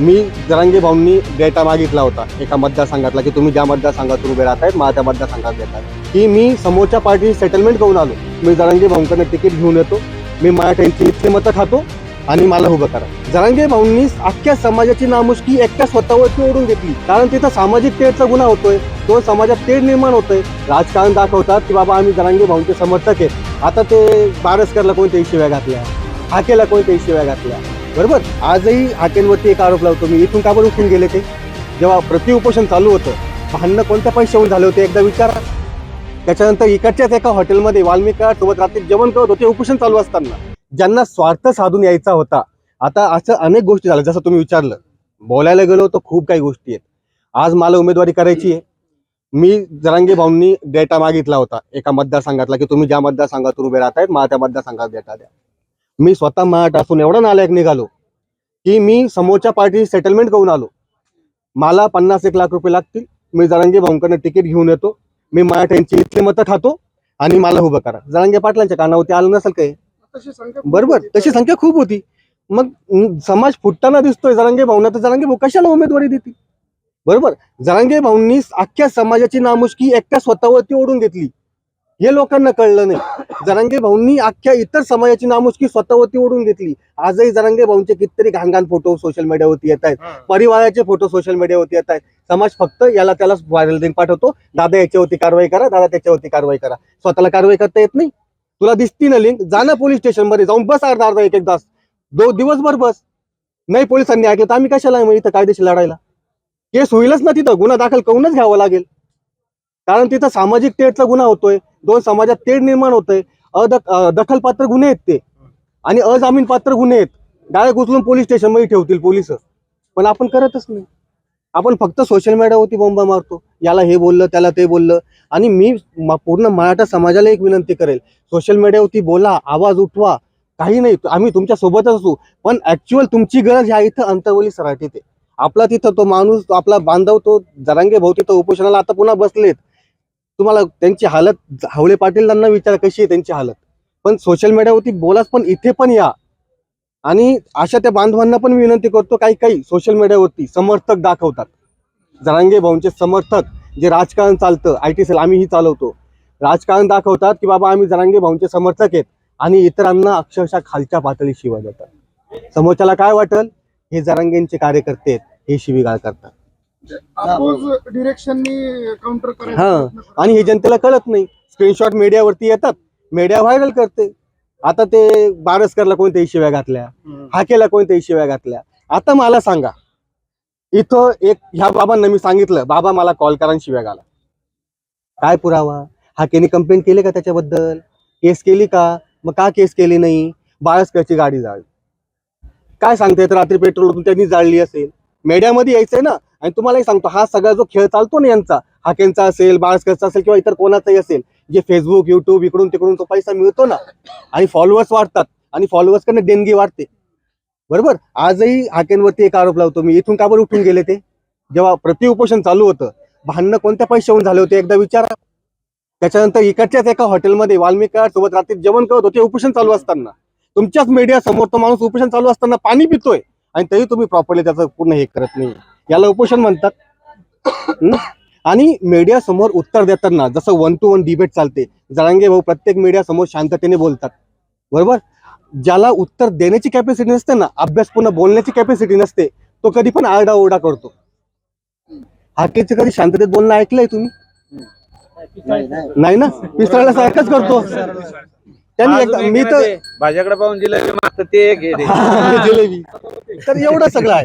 मी Jarange भाऊंनी data मागितला होता एका मतदारसंघातला की तुम्ही ज्या मतदारसंघातून उभे राहत आहेत मला त्या मतदारसंघात देतात की मी समोरच्या पार्टी सेटलमेंट करून आलो. मी जरांगे भाऊंकडनं तिकीट घेऊन येतो. मी माझ्या इथली मतं खातो आणि मला उभं करा. जरांगे भाऊंनी अख्ख्या समाजाची नामुष्की एकट्या स्वतःवरती ओढून घेतली. कारण तिथं सामाजिक तेढचा गुन्हा होतोय. तो समाजात तेढ निर्माण होतोय. राजकारण दाखवतात की बाबा आम्ही जरांगे भाऊंचे समर्थक आहेत. आता ते बारसकरला कोणत्याही शिव्या घातल्या. हाकेला कोणत्याही शिव्या घातल्या. बरोबर? आजही हाकेंवरती एक आरोप लावतो मी. इथून का बरं उठून गेले ते? जेव्हा प्रतिउपोषण चालू होतं भांडणं कोणत्या पैशावर झाले होते एकदा विचारा. त्याच्यानंतर इकडच्याच एका हॉटेलमध्ये वाल्मिका सोबत रात्री जेवण करत होते उपोषण चालू असताना. ज्यांना स्वार्थ साधून यायचा होता. आता असं अनेक गोष्टी झाल्या जसं तुम्ही विचारलं. बोलायला गेलो तर खूप काही गोष्टी आहेत. आज मला उमेदवारी करायची आहे. मी जरांगे भाऊंनी डेटा मागितला होता. एका मतदारसंघातला की तुम्ही ज्या मतदारसंघातून उभे राहत आहेत मला त्या मतदारसंघात डेटा द्या. मी स्वतः मराठा असून एवढा नालायक निघालो की मी समोरच्या पार्टी सेटलमेंट करून आलो. मला पन्नास एक लाख रुपये लागतील. मी जरांगे भाऊंकडनं तिकीट घेऊन येतो. मी मराठ्यांची इथली मतं खातो आणि मला उभं करा. जरांगे पाटलांच्या कानावरती आलं नसेल काही? बरोबर तशी संख्या खूप होती. मग समाज फुटताना दिसतोय जरांगे भाऊंना तर जरांगे भाऊ कशाला उमेदवारी देतील? बरोबर जरांगे भाऊंनी अख्ख्या समाजाची नामुष्की एकट्या स्वतःवरती ओढून घेतली. हे लोकांना कळलं नाही. जरांगे भाऊंनी अख्ख्या इतर समाजाची नामुष्की स्वतःवरती ओढून घेतली. आजही जरांगे भाऊंचे कितीतरी घाण घाण फोटो सोशल मीडियावरती येत आहेत. परिवाराचे फोटो सोशल मीडियावरती येत आहेत. समाज फक्त याला त्याला व्हायरल लिंक पाठवतो. दादा याच्यावरती कारवाई करा दादा त्याच्यावरती कारवाई करा. स्वतःला कारवाई करता येत नाही. तुला दिसती ना लिंक जा ना पोलीस स्टेशनमध्ये जाऊन बस अर्धा अर्धा एक एक तास. दो दिवसभर बस. नाही पोलिसांनी ऐकलं तर आम्ही कशाला मग इथं कायदेशीर लढायला केस होईलच ना तिथं. गुन्हा दाखल करूनच घ्यावा लागेल. कारण तिथं सामाजिक तेढचा गुन्हा होतोय. दोन समाजात तेढ निर्माण होतोय. दखलपात्र गुन्हे आहेत ते. आणि अजामीन पात्र गुन्हे आहेत. डायरेक्ट उचलून पोलीस स्टेशनमध्ये ठेवतील पोलीस. पण आपण करतच नाही. आपण फक्त सोशल मीडियावरती बोंबा मारतो. याला हे बोललं त्याला ते बोललं. आणि मी पूर्ण मराठा समाजाला एक विनंती करेल. सोशल मीडियावरती बोला आवाज उठवा. काही नाही. आम्ही तुमच्या सोबतच असू. पण ऍक्च्युअल तुमची गरज ह्या इथं अंतरवली सराटीत आहे. आपला तिथं तो माणूस आपला बांधव तो जरांगे भाऊ तिथं उपोषणाला आता पुन्हा बसलेत. तुम्हाला त्यांची हालत हावळे पाटील विचार कशी आहे त्यांची हालत? पण सोशल मीडियावरती बोलाच पण इथे पण या. आणि अशा त्या बांधवांना पण विनंती करतो काही काही सोशल मीडियावरती समर्थक दाखवतात. जरांगे भाऊंचे समर्थक जे राजकारण चालतं आय टी सेल आम्हीही चालवतो. राजकारण दाखवतात की बाबा आम्ही जरांगे भाऊंचे समर्थक आहेत आणि इतरांना अक्षरशः खालच्या पातळी शिवाय देतात. समोरच्याला काय वाटेल? हे जरांगेंचे कार्यकर्ते आहेत हे शिवीगाळ करतात. डिरेक्शननी काउंटर करायचा हा. आणि हे जनतेला कळत नाही. स्क्रीनशॉट मीडियावरती येतात. मीडिया व्हायरल करते. आता ते बारसकरला कोणत्याही शिव्या घातल्या. हाकेला कोणत्याही शिव्या घातल्या? आता मला सांगा. इथं एक ह्या बाबांना मी सांगितलं बाबा मला कॉल करा शिव्या घाला. काय पुरावा? हाकेने कंप्लेंट केली का त्याच्याबद्दल? केस केली का? मग का केस केली नाही? बाळसकरची गाडी जाळली. काय सांगते रात्री पेट्रोल त्यांनी जाळली असेल. मीडियामध्ये यायचंय ना. आणि तुम्हालाही सांगतो हा सगळा जो खेळ चालतो ना यांचा हाकेंचा असेल बाळसकरचा असेल किंवा इतर कोणाचाही असेल जे फेसबुक युट्यूब इकडून तिकडून तो पैसा मिळतो ना आणि फॉलोअर्स वाढतात आणि फॉलोअर्स कडनं देणगी वाढते. बरोबर? आजही हाकेंवरती एक आरोप लावतो मी इथून का बरं उठून गेले ते? जेव्हा प्रतिउपोषण चालू होतं भांडणं कोणत्या पैशाहून झाले होते? एकदा विचारा. त्याच्यानंतर इकडच्याच एका हॉटेलमध्ये वाल्मिका सोबत रात्री जेवण करत होते उपोषण चालू असताना. तुमच्याच मीडिया समोर तो माणूस उपोषण चालू असताना पाणी पितोय आणि तरी तुम्ही प्रॉपरली त्याचं पूर्ण हे करत नाही याला उपोषण म्हणतात? आणि मीडिया समोर उत्तर देताना जसं वन टू वन डिबेट चालते जरांगे भाऊ प्रत्येक मीडिया समोर शांततेने बोलतात. बरोबर? ज्याला उत्तर देण्याची कॅपॅसिटी नसते ना अभ्यास पूर्ण बोलण्याची कॅपॅसिटी नसते तो कधी पण आरडा ओरडा करतो. हाकेचं कधी शांततेत बोलणं ऐकलंय तुम्ही? नाही ना? पिसळला सारखंच करतो. त्यांनी एकदा मी तर भाज्याकडे पाहून जिलेबी मागतं ते. जिलेबी. तर एवढं सगळं आहे.